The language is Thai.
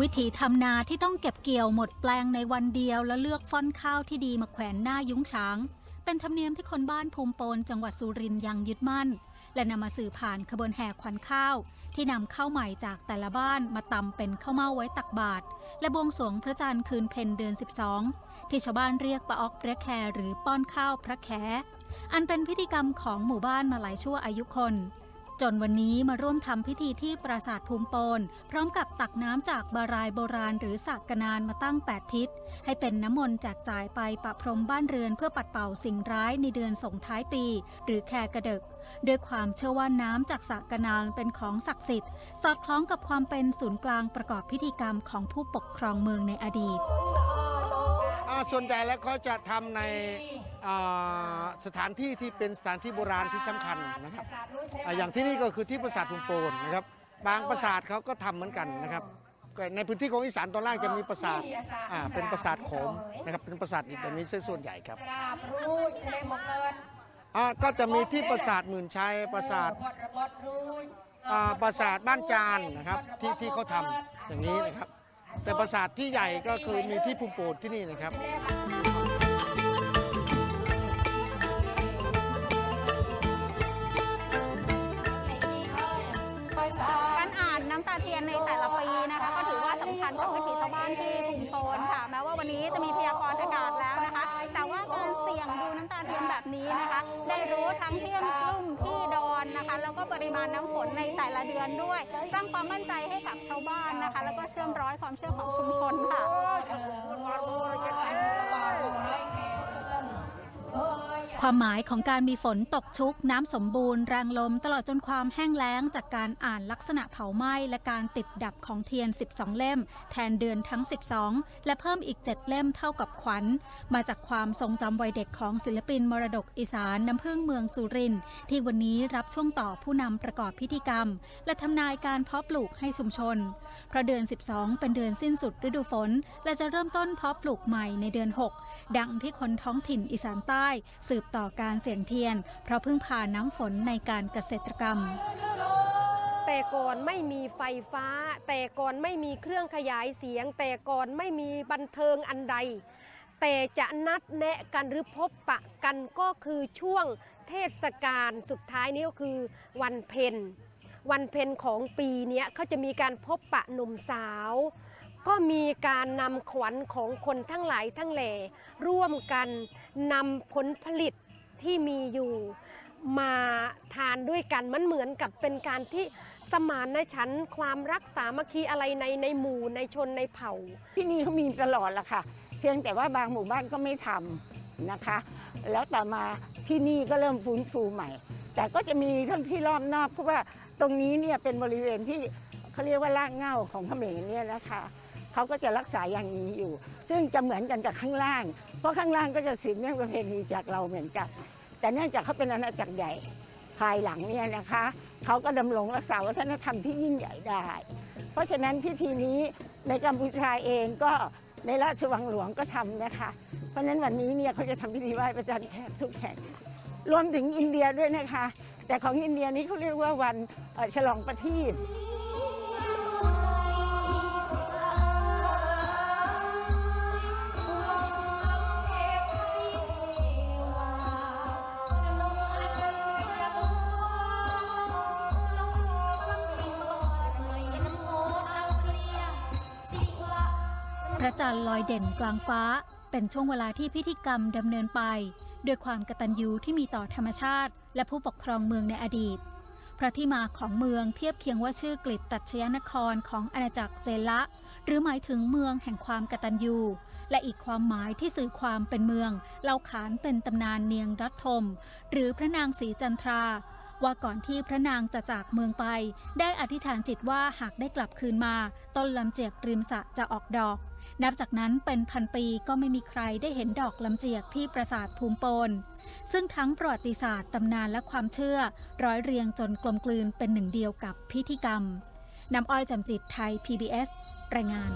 วิถีทำนาที่ต้องเก็บเกี่ยวหมดแปลงในวันเดียวแล้วเลือกฟ่อนข้าวที่ดีมาแขวนหน้ายุ้งช้าง เป็นธรรมเนียมที่คนบ้านภูมิปนจังหวัดสุรินทร์ยังยึดมั่น และนำมาสื่อผ่านขบวนแห่ขวัญข้าว ที่นำข้าวใหม่จากแต่ละบ้านมาตำเป็นข้าวเม่าไว้ตักบาตรและบวงสรวงพระจันทร์คืนเพ็ญเดือน 12 ที่ชาวบ้านเรียกปะออกพระแคหรือป้อนข้าวพระแขอันเป็นพิธีกรรมของหมู่บ้านมาหลายชั่วอายุคน จนวันนี้มาร่วมทำพิธีที่ปราสาทภูมิปนพร้อมกับตักน้ำจากบารายโบราณหรือสักกนานมาตั้ง 8 ทิศ ให้เป็นน้ำมนต์แจกจ่ายไปประพรมบ้านเรือนเพื่อปัดเป่าสิ่งร้ายในเดือนส่งท้ายปี หรือแคกระเดกด้วยความเชื่อว่าน้ำจากสักกนางเป็นของศักดิ์สิทธิ์ สอดคล้องกับความเป็นศูนย์กลางประกอบพิธีกรรมของผู้ปกครองเมืองในอดีต ส่วนใหญ่แล้วเขาจะทำในอ่าสถานที่ที่เป็นสถานที่โบราณที่สำคัญนะครับอ่าอย่างที่นี่ก็คือที่ปราสาทภูมิโปนนะครับบางปราสาทเขาก็ทำเหมือนกันนะครับก็ในพื้นที่ของอีสานตอนล่างจะมีปราสาทอ่าเป็นปราสาทโขมนะครับเป็นปราสาทอิฐแบบนี้ซะส่วนใหญ่ครับ กราบรู้แสดงบอกเกิดอ่าก็จะมีที่ปราสาทหมื่นชัยปราสาทพดระบดรู้อ่าปราสาทบ้านจานนะครับที่ที่เขาทำอย่างนี้นะครับ แต่ปราสาทที่ใหญ่ก็คือมีที่ภูมิโปดที่นี่นะครับ กับวิถีชาวบ้านที่ภูมิโทนค่ะ แม้ว่าวันนี้จะมีพยากรณ์อากาศแล้วนะคะ แต่ว่าการเสี่ยงดูน้ำตาเทียนแบบนี้นะคะ ได้รู้ทั้งเที่ยงครึ่งที่ดอนนะคะ แล้วก็ปริมาณน้ำฝนในแต่ละเดือนด้วย สร้างความมั่นใจให้กับชาวบ้านนะคะ แล้วก็เชื่อมร้อยความเชื่อของชุมชนค่ะ ความหมายของการมีฝนตกชุก น้ำสมบูรณ์แรงลม ตลอดจนความแห้งแล้ง จากการอ่านลักษณะเผาไหม้และการติดดับของเทียน 12 เล่ม แทนเดือนทั้ง 12 และเพิ่มอีก 7 เล่มเท่ากับขวัญ มาจากความทรงจำวัยเด็กของศิลปินมรดกอีสานน้ำพึ่งเมืองสุรินที่วันนี้รับช่วงต่อผู้นำประกอบพิธีกรรม และทำนายการเพาะปลูกให้ชุมชน เพราะเดือน 12 เป็นเดือนสิ้นสุดฤดูฝน และจะเริ่มต้นเพาะปลูกใหม่ในเดือน 6 ดังที่คนท้องถิ่นอีสานใต้สืบต่อการเสี่ยงเทียน เพราะพึ่งพาน้ำฝนในการเกษตรกรรม แต่ก่อนไม่มีไฟฟ้า แต่ก่อนไม่มีเครื่องขยายเสียง แต่ก่อนไม่มีบันเทิงอันใด แต่จะนัดแนะกันหรือพบปะกันก็คือช่วงเทศกาลสุดท้ายนี้ก็คือวันเพ็ญวันเพ็ญของปีนี้เขาจะมีการพบปะหนุ่มสาว ก็มีการนำขวัญของคนทั้งหลายทั้งแหล่ร่วมกันนำผลผลิต ที่มีอยู่มาทานด้วยกันมันเหมือนกับเป็นการที่สมานฉันความรักสามัคคีอะไรในในหมู่ในชนในเผ่า ที่นี่เขามีตลอดละค่ะ เพียงแต่ว่าบางหมู่บ้านก็ไม่ทำนะคะ แล้วต่อมาที่นี่ก็เริ่มฟื้นฟูใหม่ แต่ก็จะมีทั้งที่รอบนอกเพราะว่าตรงนี้เนี่ยเป็นบริเวณที่เขาเรียกว่ารากเหง้าของเขมรเนี่ยนะคะ เขาก็จะรักษาอย่างนี้อยู่ ซึ่งจะเหมือนกันกับข้างล่าง เพราะข้างล่างก็จะสืบเนื่องประเพณีจากเราเหมือนกัน แต่เนื่องจากเขาเป็นอาณาจักรใหญ่ภายหลังเนี่ยนะคะเขาก็ดำรงรักษาวัฒนธรรมที่ยิ่งใหญ่ได้ เพราะฉะนั้นพิธีนี้ในกัมพูชาเองก็ในราชวังหลวงก็ทำนะคะ เพราะฉะนั้นวันนี้เนี่ยเขาจะทำพิธีไหว้พระจันทร์แขกทุกแห่งรวมถึงอินเดียด้วยนะคะ แต่ของอินเดียนี้เขาเรียกว่าวันฉลองประทีป ระจันทร์ลอยเด่นกลางฟ้า เป็นช่วงเวลาที่พิธีกรรมดำเนินไป ด้วยความกตัญญูที่มีต่อธรรมชาติ และผู้ปกครองเมืองในอดีต พระที่มาของเมืองเทียบเคียงว่าชื่อกลิตตัชยนครของอาณาจักรเจละ หรือหมายถึงเมืองแห่งความกตัญญูและอีกความหมายที่สื่อความเป็นเมือง เล่าขานเป็นตำนานเนียงรัตทม หรือพระนางศรีจันทรา ว่าก่อนที่พระนางจะจากเมืองไป ได้อธิษฐานจิตว่าหากได้กลับคืนมา ต้นลำเจียกริมสะจะออกดอก นับจากนั้นเป็นพันปีก็ไม่มีใครได้เห็นดอกลำเจียกที่ปราสาทภูมิปนซึ่งทั้งประวัติศาสตร์ตำนานและความเชื่อ ร้อยเรียงจนกลมกลืนเป็นหนึ่งเดียวกับพิธีกรรมนำอ้อยจำจิตไทย PBS รายงาน